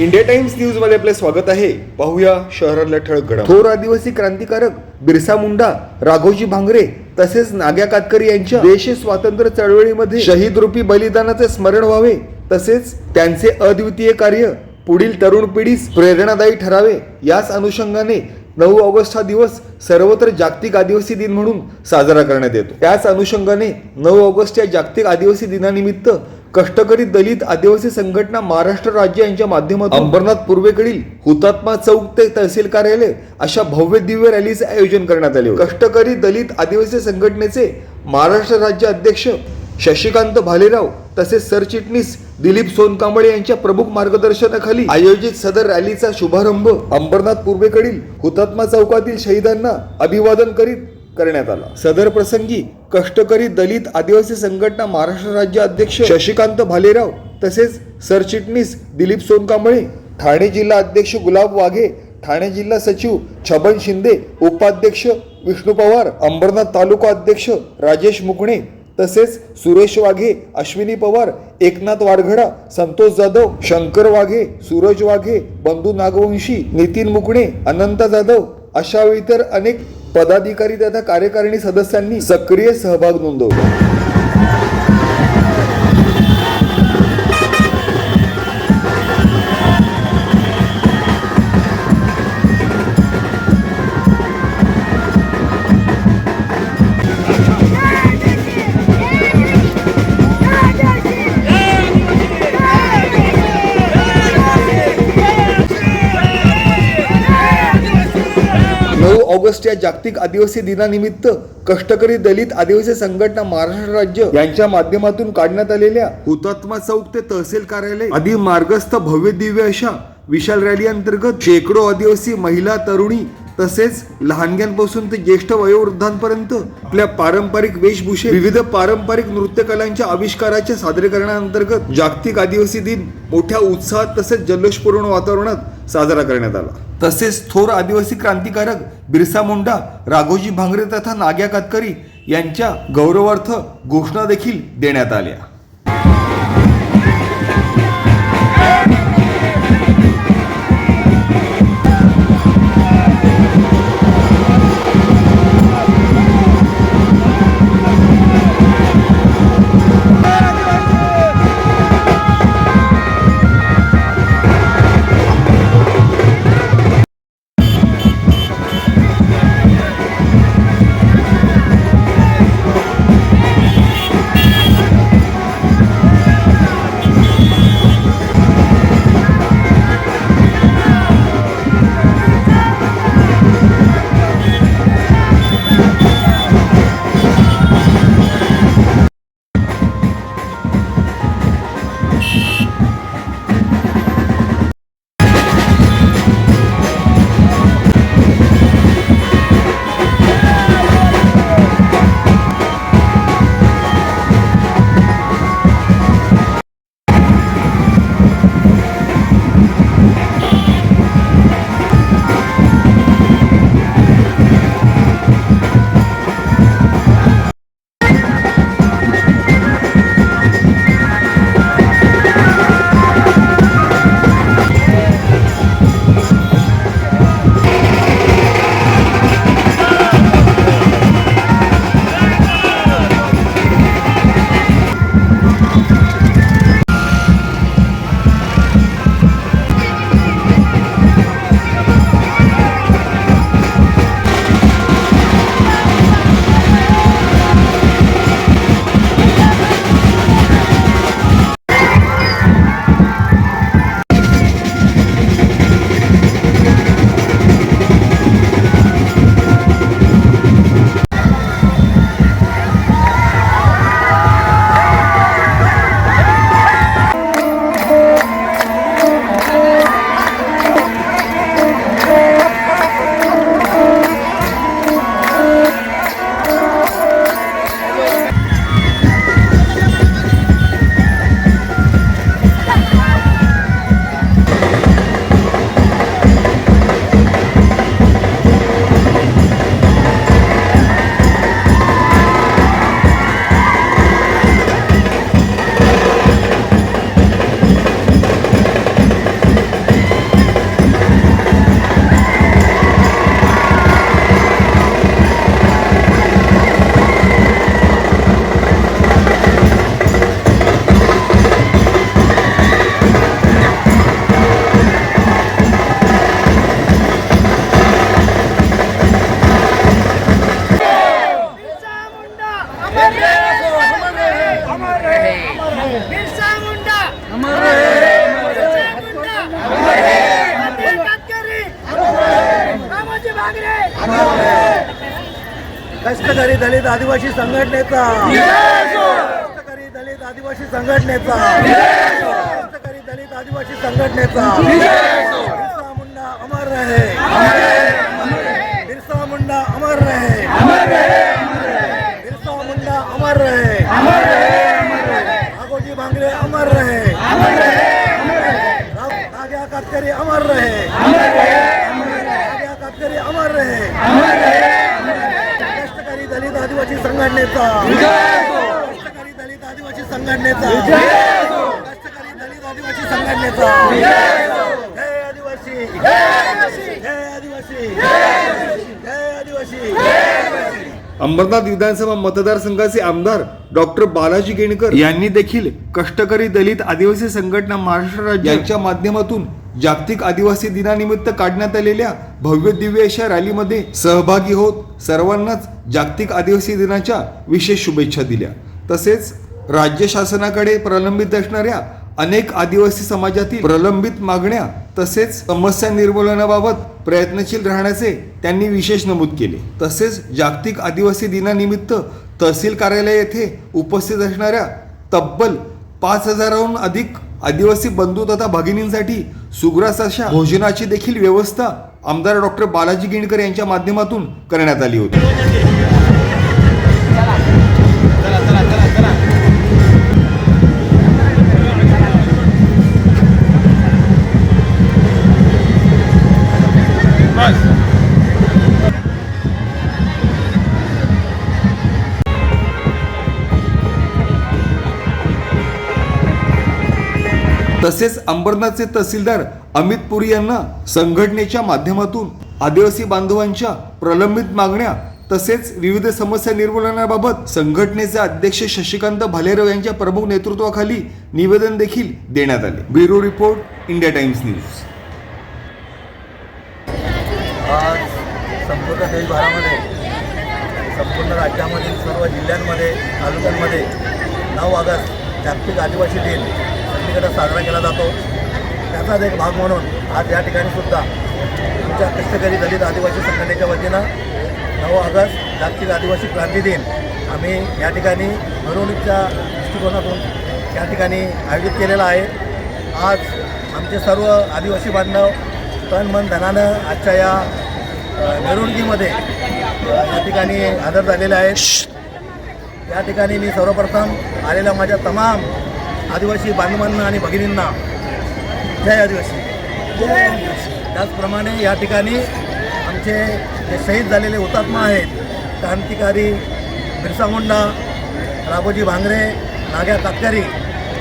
India times न्यूजमध्ये आपले स्वागत आहे. पाहूया शहरातल्या ठळक घडा थोर आदिवासी क्रांतिकारक बिरसा मुंडा राघोजी भांगरे तसेच नाग्या कातकरी यांच्या देश स्वातंत्र्य चळवळीमध्ये शहीद रूपी बलिदानाचे स्मरण व्हावे. तसेच त्यांचे अद्वितीय कार्य पुढील तरुण पिढीस प्रेरणादायी ठरावे. याच अनुषंगाने नऊ ऑगस्ट हा दिवस सर्वत्र जागतिक आदिवासी दिन म्हणून साजरा करण्यात येतो. त्याच अनुषंगाने नऊ ऑगस्ट या जागतिक आदिवासी दिनानिमित्त कष्टकरी दलित आदिवासी संघटना महाराष्ट्र राज्य यांच्या माध्यमातून अंबरनाथ पूर्वेकडील हुतात्मा चौक ते तहसील कार्यालय अशा भव्य दिव्य रॅलीचे आयोजन करण्यात आले कष्टकरी दलित आदिवासी संघटनेचे महाराष्ट्र राज्य अध्यक्ष शशिकांत भालेराव तसेच सरचिटणीस दिलीप सोनकांबळे यांच्या प्रमुख मार्गदर्शनाखाली आयोजित सदर रॅलीचा शुभारंभ अंबरनाथ पूर्वेकडील हुतात्मा चौकातील शहीदांना अभिवादन करीत करण्यात आला. सदर प्रसंगी कष्टकरी दलित आदिवासी संघटना महाराष्ट्र राज्य अध्यक्ष शशिकांत भालेराव तसेच सरचिटणीस दिलीप सोनकांबळे ठाणे जिल्हा अध्यक्ष गुलाब वाघे ठाणे जिल्हा सचिव छबन शिंदे उपाध्यक्ष विष्णू पवार अंबरनाथ तालुका अध्यक्ष राजेश मुकणे तसेच सुरेश वाघे अश्विनी पवार एकनाथ वाडघडा संतोष जाधव शंकर वाघे सूरज वाघे बंधू नागवंशी नितीन मुकणे अनंत जाधव अशा इतर अनेक पदाधिकारी तथा कार्यकारिणी सदस्यांनी सक्रिय सहभाग नोंदवला. ऑगस्ट या जागतिक आदिवासी दिनानिमित्त कष्टकरी दलित आदिवासी संघटना महाराष्ट्र राज्य यांच्या माध्यमातून काढण्यात आलेल्या हुतात्मा चौक ते तहसील कार्यालय आदी मार्गस्थ भव्य दिव्य अशा विशाल रॅली अंतर्गत शेकडो आदिवासी महिला तरुणी तसेच लहानग्यांपासून ते ज्येष्ठ वयोवृद्धांपर्यंत आपल्या पारंपरिक वेशभूषे विविध पारंपरिक नृत्य कलांच्या आविष्काराच्या सादरीकरणाअंतर्गत जागतिक आदिवासी दिन मोठ्या उत्साहात तसेच जल्लोषपूर्ण वातावरणात साजरा करण्यात आला. तसेच थोर आदिवासी क्रांतिकारक बिरसा मुंडा राघोजी भांगरे तथा नाग्या कातकरी यांच्या गौरवार्थ घोषणा देखील देण्यात आल्या. कष्टकरी दलित आदिवासी संघटनेचा. कष्टकरी दलित आदिवासी संघटनेचा. कष्टकरी दलित आदिवासी संघटनेचा. बिरसा मुंडा अमर रहे. बिरसा मुंडा अमर रहे. बिरसा मुंडा अमर रहे. राघोजी भांगरे अमर रहे. राजा कातकरी अमर रहे. राजा कातकरी अमर रहे. कष्टकरी आदिवासी संघटनेचा. कष्टकरी दलित आदिवासी संघटनेचा. कष्टकरी दलित आदिवासी संघटनेचा. जय आदिवासी. जय आदिवासी. जय आदिवासी. अंबरनाथ विधानसभा मतदारसंघाचे आमदार डॉक्टर बालाजी गेणकर यांनी देखील कष्टकरी दलित आदिवासी संघटना महाराष्ट्र राज्य यांच्या माध्यमातून जागतिक आदिवासी दिनानिमित्त काढण्यात आलेल्या भव्य दिव्य अशा रॅलीमध्ये सहभागी होत सर्वांनाच जागतिक आदिवासी दिनाच्या विशेष शुभेच्छा दिल्या. तसेच राज्य शासनाकडे प्रलंबित असणाऱ्या अनेक आदिवासी समाजातील प्रलंबित मागण्या तसेच समस्या निर्मूलनाबाबत प्रयत्नशील राहण्याचे त्यांनी विशेष नमूद केले. तसेच जागतिक आदिवासी दिनानिमित्त तहसील कार्यालय येथे उपस्थित असणाऱ्या तब्बल पाच हजाराहून अधिक आदिवासी बंधू तथा भगिनींसाठी सुग्रास अशा भोजनाची देखील व्यवस्था आमदार डॉक्टर बालाजी गिणकर यांच्या माध्यमातून करण्यात आली होती. तसेच अंबरनाथचे तहसीलदार अमित पुरी यांना संघटनेच्या माध्यमातून आदिवासी बांधवांच्या प्रलंबित मागण्या तसेच विविध समस्या निर्मूलनाबाबत संघटनेचे अध्यक्ष शशिकांत भालेराव यांच्या प्रमुख नेतृत्वाखाली निवेदन देखील देण्यात आले. Bureau report India Times news. आज संपूर्ण देशभरामध्ये संपूर्ण राज्यामधील सर्व जिल्ह्यांमध्ये तालुक्यांमध्ये नऊ ऑगस्ट जागतिक आदिवासी दिन सगळीकडे साजरा केला जातो. त्याचाच एक भाग म्हणून आज या ठिकाणी सुद्धा आमच्या कष्टकरी दलित आदिवासी संघटनेच्या वतीनं नऊ ऑगस्ट जागतिक आदिवासी क्रांती दिन आम्ही या ठिकाणी मिरवणुकीच्या दृष्टिकोनातून या ठिकाणी आयोजित केलेला आहे. आज आमचे सर्व आदिवासी बांधव तन मन धनानं आजच्या या मिरवणुकीमध्ये या ठिकाणी हजर झालेले आहेत. या ठिकाणी मी सर्वप्रथम आलेल्या माझ्या तमाम आदिवासी बांधवांना आणि भगिनींना. जय आदिवासी. जय त्याचप्रमाणे या ठिकाणी आमचे जे शहीद झालेले हुतात्मा आहेत क्रांतिकारी बिरसा मुंडा राबोजी भांगरे नाग्या कातकरी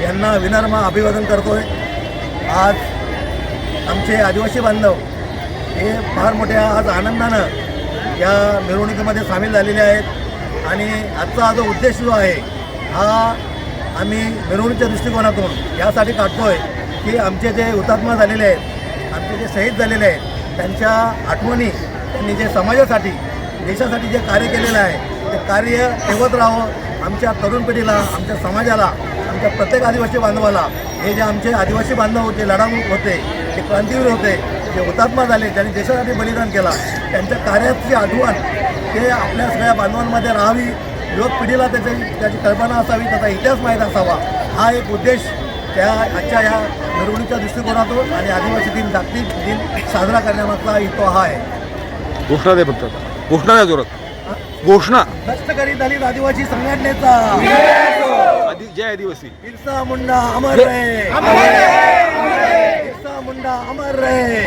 यांना विनर्म अभिवादन करतोय. आज आमचे आदिवासी बांधव हे फार मोठ्या आज आनंदानं या मिरवणुकीमध्ये सामील झालेले आहेत. आणि आजचा हा जो उद्देश जो आहे हा आम्ही मिरवणुकीच्या दृष्टिकोनातून यासाठी काढतोय की आमचे जे हुतात्मा झालेले आहेत आमचे जे शहीद झालेले आहेत त्यांच्या आठवणी त्यांनी जे समाजासाठी देशासाठी जे कार्य केलेलं आहे ते कार्य ठेवत राहावं. आमच्या तरुण पिढीला आमच्या समाजाला आमच्या प्रत्येक आदिवासी बांधवाला हे जे आमचे आदिवासी बांधव होते लढाऊ होते ते क्रांतीवीर होते जे हुतात्मा झाले ज्यांनी देशासाठी बलिदान केला त्यांच्या कार्याची आठवण ते आपल्या सगळ्या बांधवांमध्ये राहावी. युवक पिढीला त्याची त्याची कल्पना असावी त्याचा इतिहास माहीत असावा. हा एक उद्देश त्या आजच्या या मिरवणुकीच्या दृष्टिकोनातून आणि आदिवासी दिन जागतिक दिन साजरा करण्यामागचा हेतू हा आहे. घोषणा दे फक्त. घोषणा द्या जोरात. घोषणा. कष्टकरी दलित आदिवासी संघटनेचा. जय आदिवासी. बिरसा मुंडा अमर रहे बिरसा मुंडा अमर रहे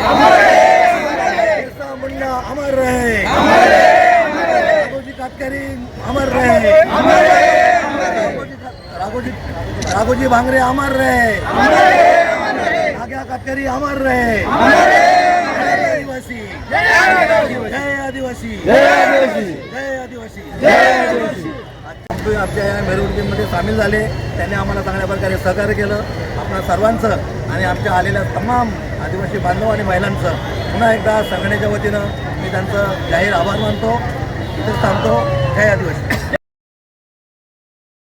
बिरसा मुंडा अमर रहे राघोजी अमर रहे। राघोजी राघोजी भांगरे अमर रहे। नाग्या कातकरी अमर रहे। आदिवासी। जय आदिवासी। जय आदिवासी। आमच्या या मिरवणुकीमध्ये सामील झाले. त्यांनी आम्हाला चांगल्या प्रकारे सहकार्य केलं. आपल्या सर्वांचं आणि आमच्या आलेल्या तमाम आदिवासी बांधव आणि महिलांचं पुन्हा एकदा संघटनेच्या वतीनं मी त्यांचं जाहीर आभार मानतो. इथेच थांबतो जय आदिवासी